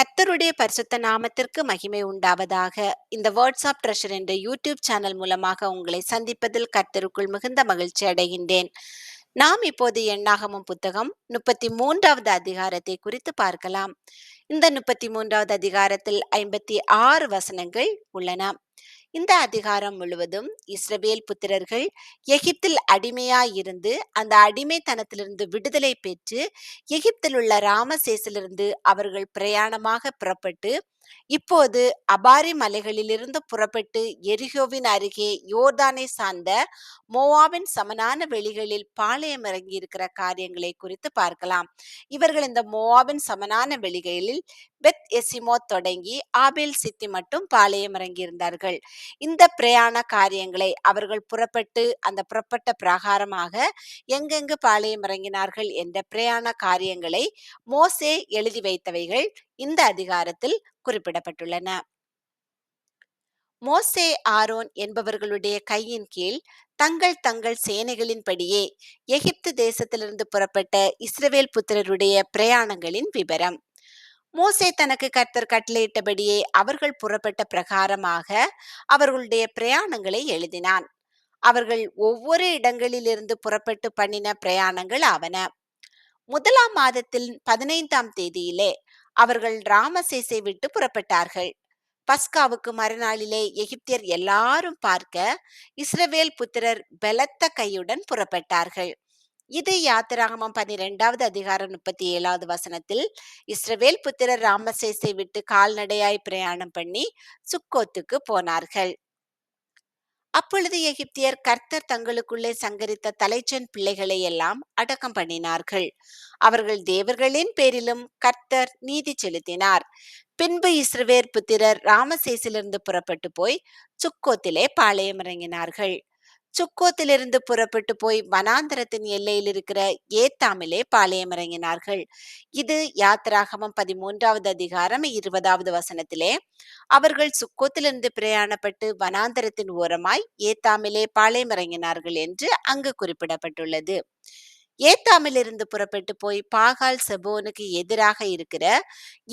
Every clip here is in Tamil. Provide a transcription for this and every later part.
கர்த்தருடைய பரிசுத்த நாமத்திற்கு மகிமை உண்டாவதாக. இந்த வாட்ஸ்அப் ட்ரெஷர் என்ற யூடியூப் சேனல் மூலமாக உங்களை சந்திப்பதில் கர்த்தருக்குள் மிகுந்த மகிழ்ச்சி அடைகின்றேன். நாம் இப்போது எண்ணாகமும் புத்தகம் முப்பத்தி மூன்றாவது அதிகாரத்தை குறித்து பார்க்கலாம். இந்த முப்பத்தி மூன்றாவது அதிகாரத்தில் ஐம்பத்தி ஆறு வசனங்கள் உள்ளன. இந்த அதிகாரம் முழுவதும் இஸ்ரவேல் புத்திரர்கள் எகிப்தில் அடிமையாயிருந்து அந்த அடிமைத்தனத்திலிருந்து விடுதலை பெற்று எகிப்தில் உள்ள ராமசேசிலிருந்து அவர்கள் பிரயாணமாக புறப்பட்டு இப்போது அபாரி மலைகளிலிருந்து புறப்பட்டு எரிகோவின் அருகே யோர்தானை சார்ந்த மோவாவின் சமனான வெளிகளில் பாளையம் இறங்கி இருக்கிற காரியங்களை குறித்து பார்க்கலாம். இவர்கள் இந்த மோவாவின் சமனான வெளிகளில் பெத் எசிமோ தொடங்கி ஆபேல் சித்தி மட்டும் பாளையம் இறங்கியிருந்தார்கள். இந்த பிரயாண காரியங்களை அவர்கள் புறப்பட்டு அந்த புறப்பட்ட பிரகாரமாக எங்கெங்கு பாளையம் இறங்கினார்கள் என்ற பிரயாண காரியங்களை மோசே எழுதி வைத்தவைகள் இந்த அதிகாரத்தில் குறிப்பிடப்பட்டுள்ளன. மோசே ஆரோன் என்பவர்களுடைய கையின் கீழ் தங்கள் தங்கள் சேனைகளின்படியே எகிப்து தேசத்திலிருந்து புறப்பட்ட இஸ்ரவேல் புத்திரருடைய பிரயாணங்களின் விவரம் மோசே தனக்கு கர்த்தர் கட்டளையிட்டபடியே அவர்கள் புறப்பட்ட பிரகாரமாக அவர்களுடைய பிரயாணங்களை எழுதினான். அவர்கள் ஒவ்வொரு இடங்களிலிருந்து புறப்பட்டு பண்ணின பிரயாணங்கள் ஆவன. முதலாம் மாதத்தில் பதினைந்தாம் தேதியிலே அவர்கள் ராமசேசை விட்டு புறப்பட்டார்கள். பஸ்காவுக்கு மறுநாளிலே எகிப்தியர் எல்லாரும் பார்க்க இஸ்ரவேல் புத்திரர் பலத்த கையுடன் புறப்பட்டார்கள். இது யாத்திராகமம் பன்னிரெண்டாவது அதிகாரம் முப்பத்தி ஏழாவது வசனத்தில் இஸ்ரவேல் புத்திரர் ராமசேசை விட்டு கால்நடையாய் பிரயாணம் பண்ணி சுக்கோத்துக்கு போனார்கள். அப்பொழுது எகிப்தியர் கர்த்தர் தங்களுக்குள்ளே சங்கரித்த தலைச்சன் பிள்ளைகளை எல்லாம் அடக்கம் பண்ணினார்கள். அவர்கள் தேவர்களின் பேரிலும் கர்த்தர் நீதி செலுத்தினார். பின்பு இஸ்ரவேர் புத்திரர் ராமசேசிலிருந்து புறப்பட்டு போய் சுக்கோத்திலே பாளையம் இறங்கினார்கள். சுக்கோத்திலிருந்து புறப்பட்டு போய் வனாந்தரத்தின் எல்லையில் இருக்கிற ஏத்தாமிலே பாளையமிறங்கினார்கள் இது யாத்திராகமம் பதிமூன்றாவது அதிகாரம் இருபதாவது வசனத்திலே அவர்கள் சுக்கோத்திலிருந்து பிரயாணப்பட்டு வனாந்தரத்தின் ஓரமாய் ஏத்தாமிலே பாளையமிறங்கினார்கள் என்று அங்கு குறிப்பிடப்பட்டுள்ளது. ஏத்தாமிலிருந்து புறப்பட்டு போய் பாகால் செபோனுக்கு எதிராக இருக்கிற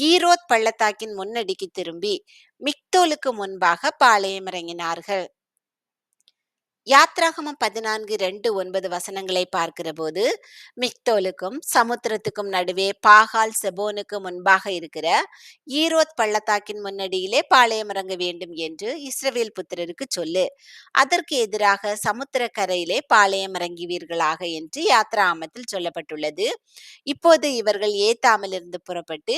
ஈரோத் பள்ளத்தாக்கின் முன்னடிக்கு திரும்பி மிக்தோலுக்கு முன்பாக பாளையம் இறங்கினார்கள். யாத்ராகமம் பதினான்கு ரெண்டு ஒன்பது வசனங்களை பார்க்கிற போது மிக்தோலுக்கும் சமுத்திரத்துக்கும் நடுவே பாகால் செபோனுக்கு முன்பாக இருக்கிற ஈரோத் பள்ளத்தாக்கின் முன்னடியிலே பாளையம் இறங்க வேண்டும் என்று இஸ்ரவேல் புத்திரருக்கு சொல்லு. அதற்கு எதிராக சமுத்திரக்கரையிலே பாளையம் இறங்குவீர்களாக என்று யாத்ராமத்தில் சொல்லப்பட்டுள்ளது. இப்போது இவர்கள் ஏத்தாமிலிருந்து புறப்பட்டு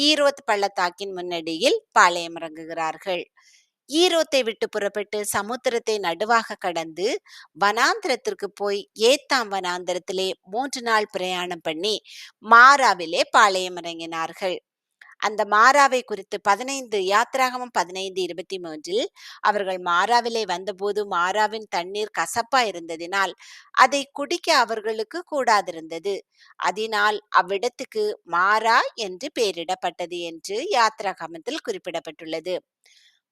ஈரோத் பள்ளத்தாக்கின் முன்னடியில் பாளையம் இறங்குகிறார்கள். ஈரோத்தை விட்டு புறப்பட்டு சமுத்திரத்தை நடுவாக கடந்து வனாந்திரத்திற்கு போய் ஏத்தாம் வனாந்திரத்திலே மூன்று நாள் பிரயாணம் பண்ணி மாறாவிலே பாளையம் இறங்கினார்கள். அந்த மாராவை குறித்து பதினைந்து யாத்திராகமம் பதினைந்து இருபத்தி மூன்றில் அவர்கள் மாறாவிலே வந்தபோது மாறாவின் தண்ணீர் கசப்பா இருந்ததினால் அதை குடிக்க அவர்களுக்கு கூடாதிருந்தது. அதனால் அவ்விடத்துக்கு மாறா என்று பெயரிடப்பட்டது என்று யாத்திராகமத்தில் குறிப்பிடப்பட்டுள்ளது.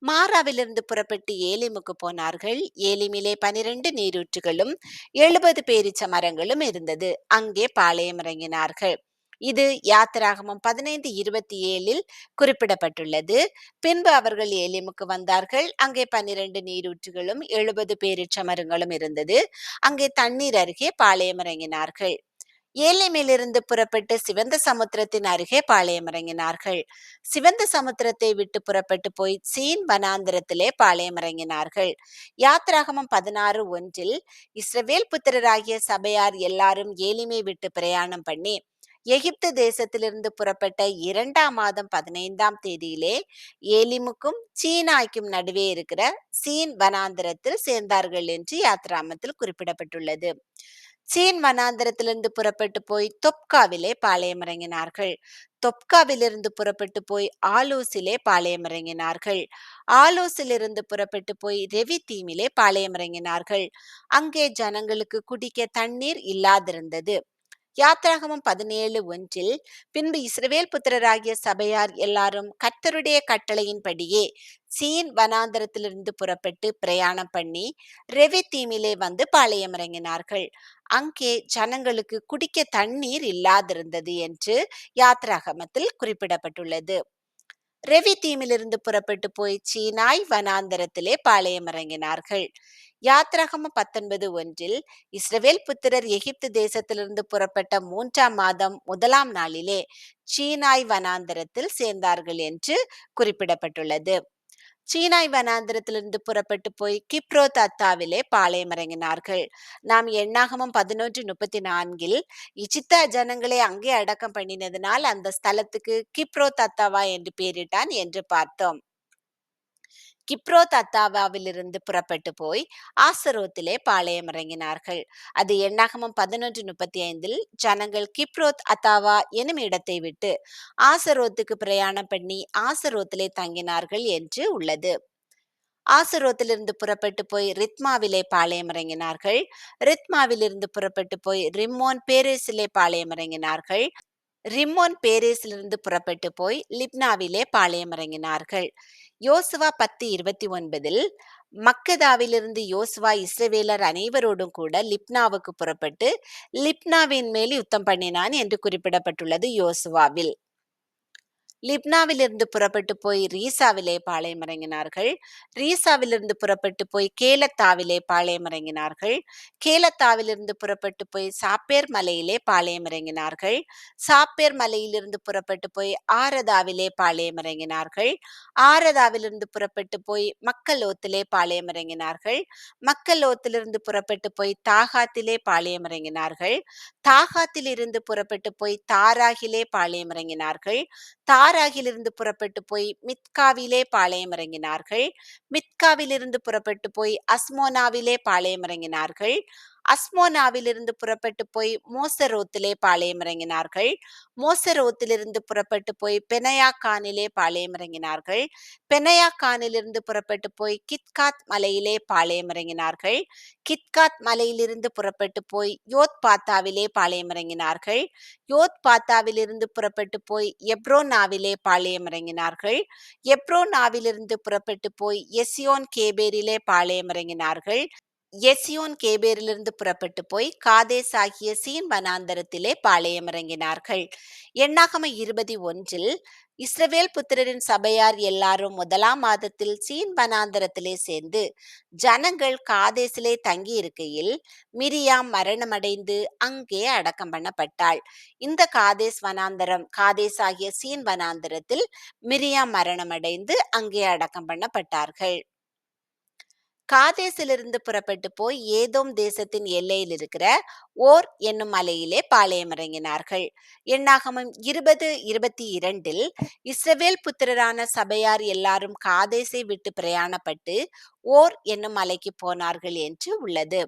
மாராவிலிருந்து புறப்பட்டு ஏலிமுக்கு போனார்கள். ஏலிமிலே பனிரெண்டு நீரூற்றுகளும் எழுபது பேரிச்ச மரங்களும் இருந்தது. அங்கே பாளையம் இறங்கினார்கள். இது யாத்திராகமம் பதினைந்து இருபத்தி ஏழில் குறிப்பிடப்பட்டுள்ளது. பின்பு அவர்கள் ஏலிமுக்கு வந்தார்கள். அங்கே பன்னிரண்டு நீரூற்றுகளும் எழுபது பேரிச்ச மரங்களும் இருந்தது. அங்கே தண்ணீர் அருகே பாளையம் இறங்கினார்கள். ஏலிமிலிருந்து புறப்பட்டு சிவந்த சமுத்திரத்தின் அருகே பாளையம் இறங்கினார்கள். சிவந்த சமுத்திரத்தை விட்டு புறப்பட்டு போய் சீன் வனாந்திரத்திலே பாளையம் இறங்கினார்கள். யாத்ராகமம் பதினாறு ஒன்றில் இஸ்ரவேல் புத்திரராகிய சபையார் எல்லாரும் ஏலிமை விட்டு பிரயாணம் பண்ணி எகிப்து தேசத்திலிருந்து புறப்பட்ட இரண்டாம் மாதம் பதினைந்தாம் தேதியிலே ஏலிமுக்கும் சீனாய்க்கும் நடுவே இருக்கிற சீன் வனாந்திரத்தில் சேர்ந்தார்கள் என்று யாத்ராமத்தில் குறிப்பிடப்பட்டுள்ளது. சீன் வனாந்திரத்திலிருந்து புறப்பட்டு போய் தொப்காவிலே பாளையமிறங்கினார்கள். தொப்காவிலிருந்து புறப்பட்டு போய் ஆலோசிலே பாளையம் இறங்கினார்கள் ஆலோசிலிருந்து புறப்பட்டு போய் ரெவி தீமிலே பாளையம் இறங்கினார்கள் அங்கே ஜனங்களுக்கு குடிக்க தண்ணீர் இல்லாதிருந்தது. யாத்ராகமம் பதினேழு ஒன்றில் பின்பு இஸ்ரவேல் புத்திரராகிய சபையார் எல்லாரும் கர்த்தருடைய கட்டளையின்படியே சீன் வனாந்தரத்திலிருந்து புறப்பட்டு பிரயாணம் பண்ணி ரெவி தீமிலே வந்து பாளையம் இறங்கினார்கள் அங்கே ஜனங்களுக்கு குடிக்க தண்ணீர் இல்லாதிருந்தது என்று யாத்ராகமத்தில் குறிப்பிடப்பட்டுள்ளது. ரெவி தீமிலிருந்து புறப்பட்டு போய் சீனாய் வனாந்தரத்திலே பாளையமிறங்கினார்கள் யாத்ராகம பத்தொன்பது ஒன்றில் இஸ்ரவேல் புத்திரர் எகிப்து தேசத்திலிருந்து புறப்பட்ட மூன்றாம் மாதம் முதலாம் நாளிலே சீனாய் வனாந்தரத்தில் சேர்ந்தார்கள் என்று குறிப்பிடப்பட்டுள்ளது. சீனாய் வனாந்திரத்திலிருந்து புறப்பட்டு போய் கிப்ரோ தத்தாவிலே பாளையமிறங்கினார்கள். நாம் எண்ணாகமும் பதினொன்று முப்பத்தி நான்கில் இச்சித்தா ஜனங்களை அங்கே அடக்கம் பண்ணினதினால் அந்த ஸ்தலத்துக்கு கிப்ரோ தத்தாவா என்று பெயரிட்டான் என்று பார்த்தோம். கிப்ரோ தத்தாவாவிலிருந்து புறப்பட்டு போய் ஆசரோத்திலே பாளையம் இறங்கினார்கள். அது எண்ணாகமம் பதினொன்று முப்பத்தி ஐந்தில் ஜனங்கள் கிப்ரோத் அத்தாவா எனும் இடத்தை விட்டு ஆசரோத்துக்கு பிரயாணம் பண்ணி ஆசரோத்திலே தங்கினார்கள் என்று உள்ளது. ஆசரோத்திலிருந்து புறப்பட்டு போய் ரித்மாவிலே பாளையம் இறங்கினார்கள். ரித்மாவிலிருந்து புறப்பட்டு போய் ரிம்மோன் பேரேஸிலே பாளையம் இறங்கினார்கள். ரிம்மோன் பேரேஸிலிருந்து புறப்பட்டு போய் லிப்னாவிலே பாளையம் இறங்கினார்கள். யோசுவா பத்து இருபத்தி ஒன்பதில் மக்கதாவிலிருந்து யோசுவா இஸ்ரவேலர் அனைவரோடும் கூட லிப்னாவுக்கு புறப்பட்டு லிப்னாவின் மேல் யுத்தம் பண்ணினான் என்று குறிப்பிடப்பட்டுள்ளது யோசுவாவில். லிப்னாவிலிருந்து புறப்பட்டு போய் ரீசாவிலே பாளையம் இறங்கினார்கள் ரீசாவிலிருந்து புறப்பட்டு போய் கேலத்தாவிலே பாளையம் இறங்கினார்கள் கேலத்தாவிலிருந்து புறப்பட்டு போய் சாப்பேர் மலையிலே பாளையம் இறங்கினார்கள் சாப்பேர் மலையிலிருந்து புறப்பட்டு போய் ஆரதாவிலே பாளையம் இறங்கினார்கள் ஆரதாவிலிருந்து புறப்பட்டு போய் மக்களோத்திலே பாளையம் இறங்கினார்கள் மக்களோத்திலிருந்து புறப்பட்டு போய் தாகாத்திலே பாளையம் இறங்கினார்கள் தாகாத்தில் இருந்து புறப்பட்டு போய் தாராகிலே பாளையம் இறங்கினார்கள் தாராகிலிருந்து புறப்பட்டு போய் மித்காவிலே பாளையம் இறங்கினார்கள். மித்காவிலிருந்து புறப்பட்டு போய் அஸ்மோனாவிலே பாளையம் இறங்கினார்கள். அஸ்மோனாவிலிருந்து புறப்பட்டு போய் மோசரோத்திலே பாளையம் இறங்கினார்கள். மோசரோத்திலிருந்து புறப்பட்டு போய் பெனயாக்கானிலே பாளையம் இறங்கினார்கள். பெனயாக்கானிலிருந்து புறப்பட்டு போய் கித்காத் மலையிலே பாளையம் இறங்கினார்கள். கித்காத் மலையிலிருந்து புறப்பட்டு போய் யோத் பாத்தாவிலே பாளையம் இறங்கினார்கள். யோத் பாத்தாவிலிருந்து புறப்பட்டு போய் எப்ரோனாவிலே பாளையம் இறங்கினார்கள். எப்ரோனாவிலிருந்து புறப்பட்டு போய் எசியோன் கேபேரிலே பாளையம் இறங்கினார்கள். எசியோன் கேபேரிலிருந்து புறப்பட்டு போய் காதேஸ் ஆகிய சீன் வனாந்தரத்திலே பாளையம் இறங்கினார்கள் எண்ணாகம இருபதி ஒன்றில் இஸ்ரவேல் புத்திரரின் சபையார் எல்லாரும் முதலாம் மாதத்தில் சீன் வனாந்தரத்திலே சேர்ந்து ஜனங்கள் காதேசிலே தங்கி இருக்கையில் மிரியாம் மரணமடைந்து அங்கே அடக்கம் பண்ணப்பட்டாள். இந்த காதேஸ் வனாந்தரம் காதேஸ் ஆகிய சீன் வனாந்தரத்தில் மிரியாம் மரணமடைந்து அங்கே அடக்கம் பண்ணப்பட்டார்கள். காதேசிலிருந்து புறப்பட்டு போய் ஏதோம் தேசத்தின் எல்லையில் இருக்கிற ஓர் என்னும் மலையிலே பாளையமிறங்கினார்கள் எண்ணாகமம் இருபது இருபத்தி இரண்டில் இஸ்ரவேல் புத்திரரான சபையார் எல்லாரும் காதேசை விட்டு பிரயாணப்பட்டு ஓர் என்னும் மலைக்கு போனார்கள் என்று உள்ளது.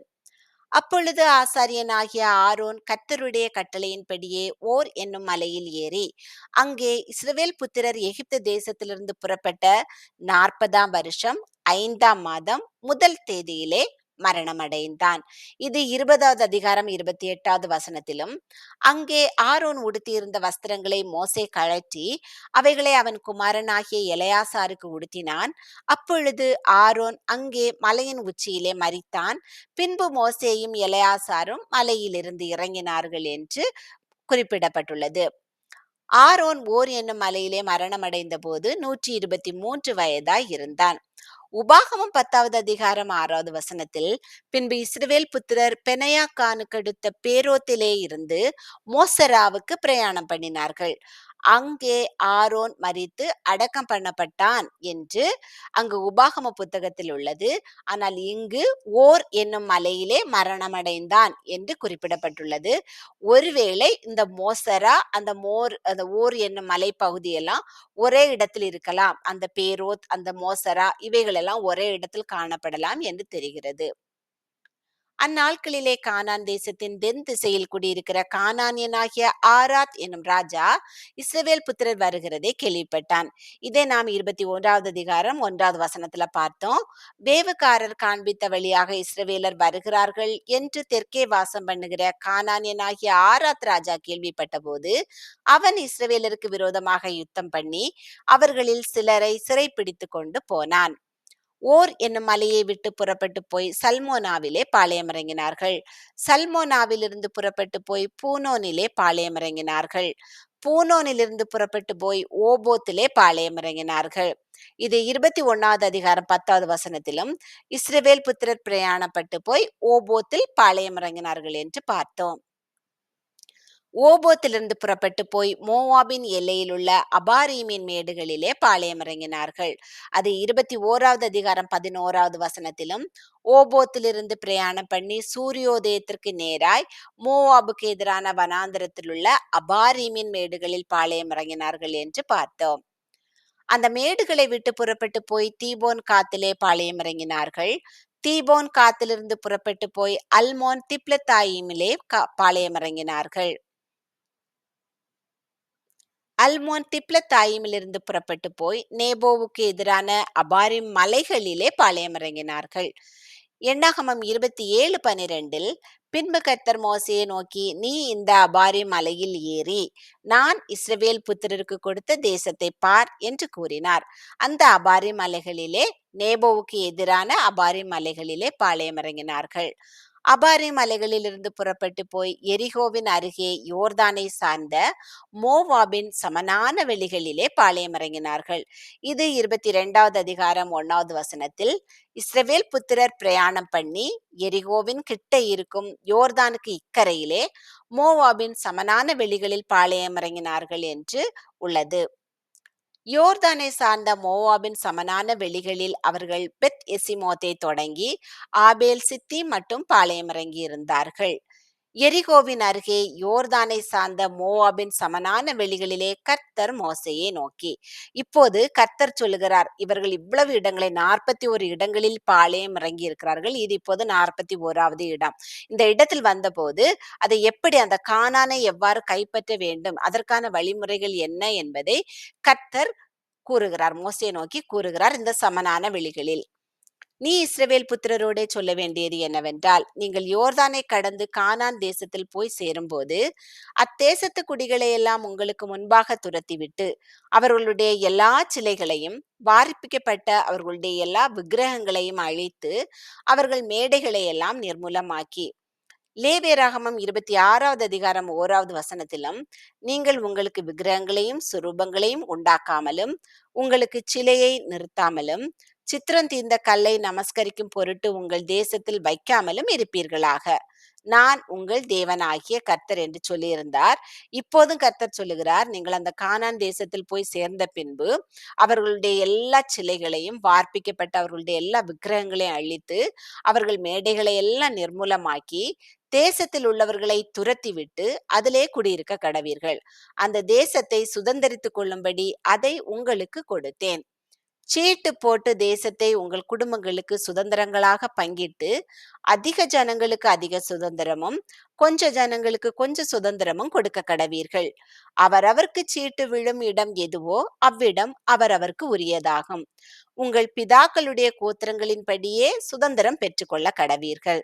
அப்பொழுது ஆசாரியனாகிய ஆரோன் கத்தருடைய கட்டளையின்படியே ஓர் என்னும் மலையில் ஏறி அங்கே இஸ்ரவேல் புத்திரர் எகிப்து தேசத்திலிருந்து புறப்பட்ட நாற்பதாம் வருஷம் ஐந்தாம் மாதம் முதல் தேதியிலே மரணமடைந்தான். இது இருபதாவது அதிகாரம் இருபத்தி எட்டாவது வசனத்திலும் அங்கே ஆரோன் உடுத்தியிருந்த வஸ்திரங்களை மோசே கழற்றி அவைகளை அவன் குமாரனாகிய இளையாசாருக்கு உடுத்தினான். அப்பொழுது ஆரோன் அங்கே மலையின் உச்சியிலே மறித்தான் பின்பு மோசேயும் இளையாசாரும் மலையிலிருந்து இறங்கினார்கள் என்று குறிப்பிடப்பட்டுள்ளது. ஆரோன் ஓர் என்னும் மலையிலே மரணமடைந்த போது நூற்றி இருபத்தி மூன்று வயதாய் இருந்தான். உபாகமம் பத்தாவது அதிகாரம் ஆறாவது வசனத்தில் பின்பு இஸ்ரவேல் புத்திரர் பெனையாக்கானுக்கு அடுத்த பேரோத்திலே இருந்து மோசராவுக்கு பிரயாணம் பண்ணினார்கள். அங்கே ஆரோன் மறித்து அடக்கம் பண்ணப்பட்டான் என்று அங்கு உபாகம புத்தகத்தில் உள்ளது. ஆனால் இங்கு ஓர் என்னும் மலையிலே மரணமடைந்தான் என்று குறிப்பிடப்பட்டுள்ளது. ஒருவேளை இந்த மோசரா அந்த மோர் அந்த ஓர் என்னும் மலை பகுதியெல்லாம் ஒரே இடத்தில் இருக்கலாம். அந்த பேரோத் அந்த மோசரா இவைகள் எல்லாம் ஒரே இடத்தில் காணப்படலாம் என்று தெரிகிறது. அந்நாட்களிலே கானான் தேசத்தின் தென் திசையில் குடியிருக்கிற கானானியனாகிய ஆராத் என்னும் ராஜா இஸ்ரவேல் புத்திரர் வருகிறதை கேள்விப்பட்டான். இதை நாம் இருபத்தி ஒன்றாவது அதிகாரம் ஒன்றாவது வசனத்துல பார்த்தோம். வேவுக்காரர் காண்பித்த வழியாக இஸ்ரவேலர் வருகிறார்கள் என்று தெற்கே வாசம் பண்ணுகிற கானானியனாகிய ஆராத் ராஜா கேள்விப்பட்ட போது அவன் இஸ்ரவேலருக்கு விரோதமாக யுத்தம் பண்ணி அவர்களில் சிலரை சிறைப்பிடித்து கொண்டு போனான். ஓர் என்னும் மலையை விட்டு புறப்பட்டு போய் சல்மோனாவிலே பாளையம் இறங்கினார்கள் சல்மோனாவிலிருந்து புறப்பட்டு போய் பூனோனிலே பாளையம் இறங்கினார்கள் பூனோனிலிருந்து புறப்பட்டு போய் ஓபோத்திலே பாளையம் இறங்கினார்கள் இது இருபத்தி ஒன்னாவது அதிகாரம் பத்தாவது வசனத்திலும் இஸ்ரவேல் புத்திரர் பிரயாணப்பட்டு போய் ஓபோத்தில் பாளையமிறங்கினார்கள் என்று பார்த்தோம். ஓபோத்திலிருந்து புறப்பட்டு போய் மோவாபின் எல்லையில் உள்ள அபாரீமின் மேடுகளிலே பாளையமிறங்கினார்கள் அது இருபத்தி ஓராவது அதிகாரம் பதினோராவது வசனத்திலும் ஓபோத்திலிருந்து பிரயாணம் பண்ணி சூரியோதயத்திற்கு நேராய் மோவாபுக்கு எதிரான வனாந்திரத்தில் உள்ள அபாரீமின் மேடுகளில் பாளையமிறங்கினார்கள் என்று பார்த்தோம். அந்த மேடுகளை விட்டு புறப்பட்டு போய் தீபோன் காத்திலே பாளையமிறங்கினார்கள் தீபோன் காத்திலிருந்து புறப்பட்டு போய் அல்மோன் திப்ளத்தாயிமிலே பாளையமிறங்கினார்கள் அல்மோன் திப்லத்தாயிமிலிருந்து புறப்பட்டு போய் நேபோவுக்கு எதிரான அபாரிம் மலைகளிலே பாளையம் இறங்கினார்கள் எண்ணாகமம் இருபத்தி ஏழு பனிரெண்டில் பின்பு கர்த்தர் மோசையை நோக்கி நீ இந்த அபாரி மலையில் ஏறி நான் இஸ்ரவேல் புத்திரருக்கு கொடுத்த தேசத்தை பார் என்று கூறினார். அந்த அபாரி மலைகளிலே நேபோவுக்கு எதிரான அபாரி மலைகளிலே பாளையம் இறங்கினார்கள் அபாரி மலைகளிலிருந்து புறப்பட்டு போய் எரிகோவின் அருகே யோர்தானை சார்ந்த மோவாபின் சமனான வெளிகளிலே பாளையம் இறங்கினார்கள். இது இருபத்தி இரண்டாவது அதிகாரம் ஒன்னாவது வசனத்தில் இஸ்ரவேல் புத்திரர் பிரயாணம் பண்ணி எரிகோவின் கிட்ட இருக்கும் யோர்தானுக்கு இக்கரையிலே மோவாபின் சமனான வெளிகளில் பாளையம் இறங்கினார்கள் என்று உள்ளது. யோர்தானை சார்ந்த மோவாபின் சமனான வெளிகளில் அவர்கள் பெத் எசிமோத்தை தொடங்கி ஆபேல் சித்தி மற்றும் பாளையமிறங்கி இருந்தார்கள் எரிகோவின் அருகே யோர்தானை சார்ந்த மோவாபின் சமனான வெளிகளிலே கர்த்தர் மோசையை நோக்கி. இப்போது கர்த்தர் சொல்லுகிறார் இவர்கள் இவ்வளவு இடங்களை நாற்பத்தி ஒரு இடங்களில் பாளையம் இறங்கி இருக்கிறார்கள் இது இப்போது நாற்பத்தி ஓராவது இடம். இந்த இடத்தில் வந்தபோது அதை எப்படி அந்த காணானை எவ்வாறு கைப்பற்ற வேண்டும்? அதற்கான வழிமுறைகள் என்ன? என்பதை கர்த்தர் கூறுகிறார் மோசையை நோக்கி கூறுகிறார் இந்த சமனான வெளிகளில். நீ இஸ்ரவேல் புத்திரரோடே சொல்ல வேண்டியது என்னவென்றால் நீங்கள் யோர்தானை கடந்து கானான் தேசத்தில் போய் சேரும்போது அத்தேசத்து குடிகளை எல்லாம் உங்களுக்கு முன்பாக துரத்திவிட்டு அவர்களுடைய எல்லா சிலைகளையும் வாரிப்பிக்கப்பட்ட அவர்களுடைய எல்லா விக்கிரகங்களையும் அழித்து அவர்கள் மேடைகளை எல்லாம் நிர்மூலமாக்கி. லேவேராகமம் இருபத்தி ஆறாவது அதிகாரம் ஓராவது வசனத்திலும் நீங்கள் உங்களுக்கு விக்கிரகங்களையும் சுரூபங்களையும் உண்டாக்காமலும் உங்களுக்கு சிலையை நிறுத்தாமலும் சித்திரம் தீர்ந்த கல்லை நமஸ்கரிக்கும் பொருட்டு உங்கள் தேசத்தில் வைக்காமலும் இருப்பீர்களாக. நான் உங்கள் தேவனாகிய கர்த்தர் என்று சொல்லியிருந்தார். இப்போதும் கர்த்தர் சொல்லுகிறார் நீங்கள் அந்த கானான் தேசத்தில் போய் சேர்ந்த பின்பு அவர்களுடைய எல்லா சிலைகளையும் வார்ப்பிக்கப்பட்ட அவர்களுடைய எல்லா விக்கிரகங்களையும் அழித்து அவர்கள் மேடைகளை எல்லாம் நிர்மூலமாக்கி தேசத்தில் உள்ளவர்களை துரத்திவிட்டு அதிலே குடியிருக்க கடவீர்கள். அந்த தேசத்தை சுதந்திரித்துக் கொள்ளும்படி அதை உங்களுக்கு கொடுத்தேன். சீட்டு போட்டு தேசத்தை உங்கள் குடும்பங்களுக்கு சுதந்திரங்களாக பங்கிட்டு அதிக ஜனங்களுக்கு அதிக சுதந்திரமும் கொஞ்ச ஜனங்களுக்கு கொஞ்ச சுதந்திரமும் கொடுக்க கடவீர்கள். அவரவர்க்கு சீட்டு விழும் இடம் எதுவோ அவ்விடம் அவரவர்க்கு உரியதாகும். உங்கள் பிதாக்களுடைய கோத்திரங்களின்படியே சுதந்திரம் பெற்றுக்கொள்ள கடவீர்கள்.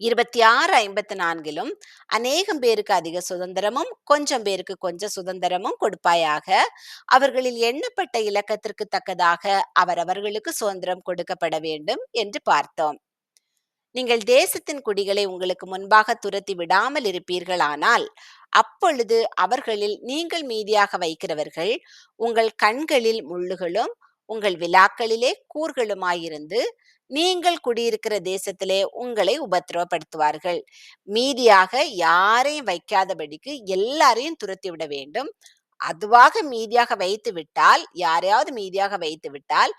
இருபத்தி ஆறு ஐம்பத்தி நான்கிலும் அநேகம் பேருக்கு அதிக சுதந்திரமும் கொஞ்சம் பேருக்கு கொஞ்சம் சுதந்திரமும் கொடுப்பாயாக. அவர்களில் எண்ணப்பட்ட இலக்கத்திற்கு தக்கதாக அவரவர்களுக்கு சுதந்திரம் கொடுக்கப்பட வேண்டும் என்று பார்த்தோம். நீங்கள் தேசத்தின் குடிகளை உங்களுக்கு முன்பாக துரத்தி விடாமல் இருப்பீர்களானால் அப்பொழுது அவர்களில் நீங்கள் மீதியாக வைக்கிறவர்கள் உங்கள் கண்களில் முள்ளுகளும் உங்கள் விழாக்களிலே கூர்களுமாயிருந்து நீங்கள் குடியிருக்கிற தேசத்திலே உங்களை உபத்திரவப்படுத்துவார்கள். மீதியாக யாரையும் வைக்காதபடிக்கு எல்லாரையும் துரத்தி விட வேண்டும். அதுவாக மீதியாக வைத்து விட்டால் யாரையாவது மீதியாக வைத்து விட்டால்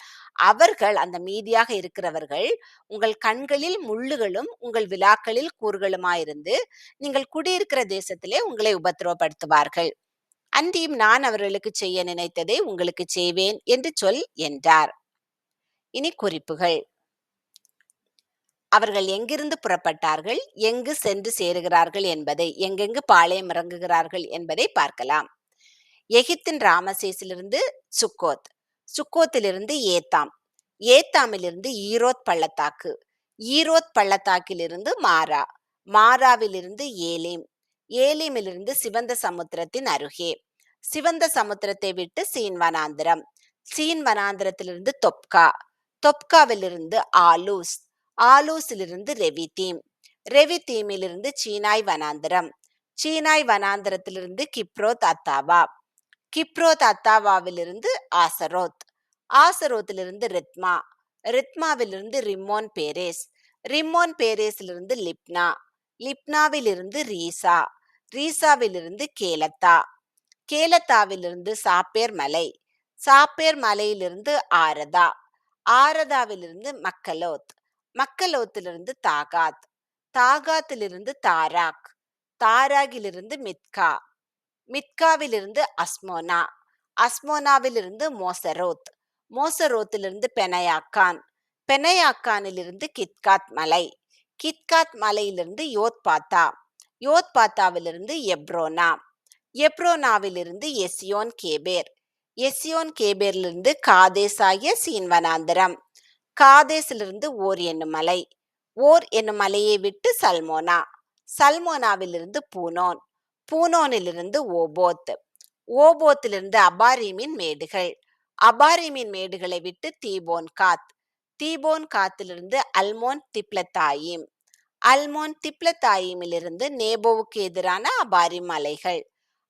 அவர்கள் அந்த மீதியாக இருக்கிறவர்கள் உங்கள் கண்களில் முள்ளுகளும் உங்கள் விழாக்களில் கூறுகளுமாயிருந்து நீங்கள் குடியிருக்கிற தேசத்திலே உங்களை உபத்திரவப்படுத்துவார்கள். அன்றியும் நான் அவர்களுக்கு செய்ய நினைத்ததை உங்களுக்கு செய்வேன் என்று சொல் என்றார். இனி குறிப்புகள். அவர்கள் எங்கிருந்து புறப்பட்டார்கள்? எங்கு சென்று சேருகிறார்கள் என்பதை எங்கெங்கு பாளையம் இறங்குகிறார்கள் என்பதை பார்க்கலாம். எகிப்தின் ராமசேஸிலிருந்து சுக்கோத் சுக்கோத்திலிருந்து ஏத்தாம் ஏத்தாமிலிருந்து ஈரோத் பள்ளத்தாக்கு ஈரோத் பள்ளத்தாக்கிலிருந்து மாரா மாராவிலிருந்து ஏலேம் ஏலிமிலிருந்து சிவந்த சமுத்திரத்தின் அருகே. சிவந்த சமுத்திரத்தை விட்டு சீன் வனாந்திரம். சீன் வனாந்திரத்திலிருந்து தொப்கா. தொப்காவிலிருந்து ஆலூஸ். ஆலூஸிலிருந்து ரெவி தீமிலிருந்து சீனாய் வனாந்திரம். சீனாய் வனாந்திரத்திலிருந்து கிப்ரோத் அத்தாவா கிப்ரோத் அத்தாவாவிலிருந்து ஆசரோத். ஆசரோத்திலிருந்து ரித்மா. ரித்மாவிலிருந்து ரிம்மோன் பேரேஸ். ரிம்மோன் பேரேஸிலிருந்து லிப்னா. லிப்னாவிலிருந்து ரீசா. ரீசாவிலிருந்து கேலத்தா. கேலத்தாவிலிருந்து சாப்பேர் மலை. சாப்பேர் மலையிலிருந்து ஆரதா. ஆரதாவிலிருந்து மக்கலோத். மக்கலோத்திலிருந்து தாகாத். தாகாத்திலிருந்து தாராக். தாராகிலிருந்து மித்கா. மித்காவிலிருந்து அஸ்மோனா. அஸ்மோனாவிலிருந்து மோசரோத். மோசரோத்திலிருந்து பெனயாக்கான். பெனயாக்கானிலிருந்து கித்காத் மலை. கித்காத் மலையிலிருந்து யோத்பாத்தா. யோத்பாத்தாவிலிருந்து எப்ரோனா. எப்ரோனாவிலிருந்து எசியோன் கேபேர். எசியோன் கேபேரிலிருந்து காதேஸ் ஆகிய சீன்வனாந்திரம். காதேசிலிருந்து ஓர் என்னும் மலை. ஓர் என்னும் மலையை விட்டு சல்மோனா. சல்மோனாவிலிருந்து பூனோன். பூனோனிலிருந்து ஓபோத். ஓபோத்திலிருந்து அபாரிமின் மேடுகள். அபாரிமின் மேடுகளை விட்டு தீபோன் காத். தீபோன் காத்திலிருந்து அல்மோன் திப்ளத்தாயிம் அல்மோன் திப்ளத்தாயிமிலிருந்து நேபோவுக்கு எதிரான அபாரி மலைகள்.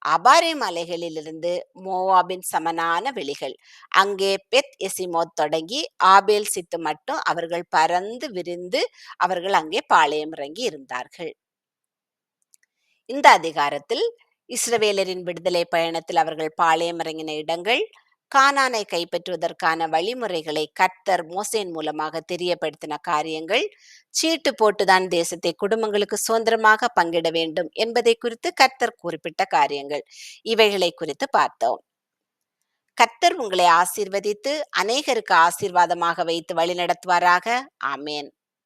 அபாரி மலைகளிலிருந்து மோவாபின் சமனான வெளிகள். அங்கே பெத் எசிமோத் தொடங்கி ஆபேல் சித்து மட்டும் அவர்கள் பறந்து விரிந்து அவர்கள் அங்கே பாளையம் இறங்கி இருந்தார்கள். இந்த அதிகாரத்தில் இஸ்ரவேலரின் விடுதலை பயணத்தில் அவர்கள் பாளையம் இறங்கின இடங்கள் கானானை கைப்பற்றுவதற்கான வழிமுறைகளை கர்த்தர் மோசேன் மூலமாக தெரியப்படுத்தின காரியங்கள் சீட்டு போட்டுதான் தேசத்தை குடும்பங்களுக்கு சுதந்திரமாக பங்கிட வேண்டும் என்பதை குறித்து கர்த்தர் குறிப்பிட்ட காரியங்கள். இவைகளை குறித்து பார்த்தோம். கர்த்தர் உங்களை ஆசீர்வதித்து அநேகருக்கு ஆசீர்வாதமாக வைத்து வழிநடத்துவாராக. ஆமேன்.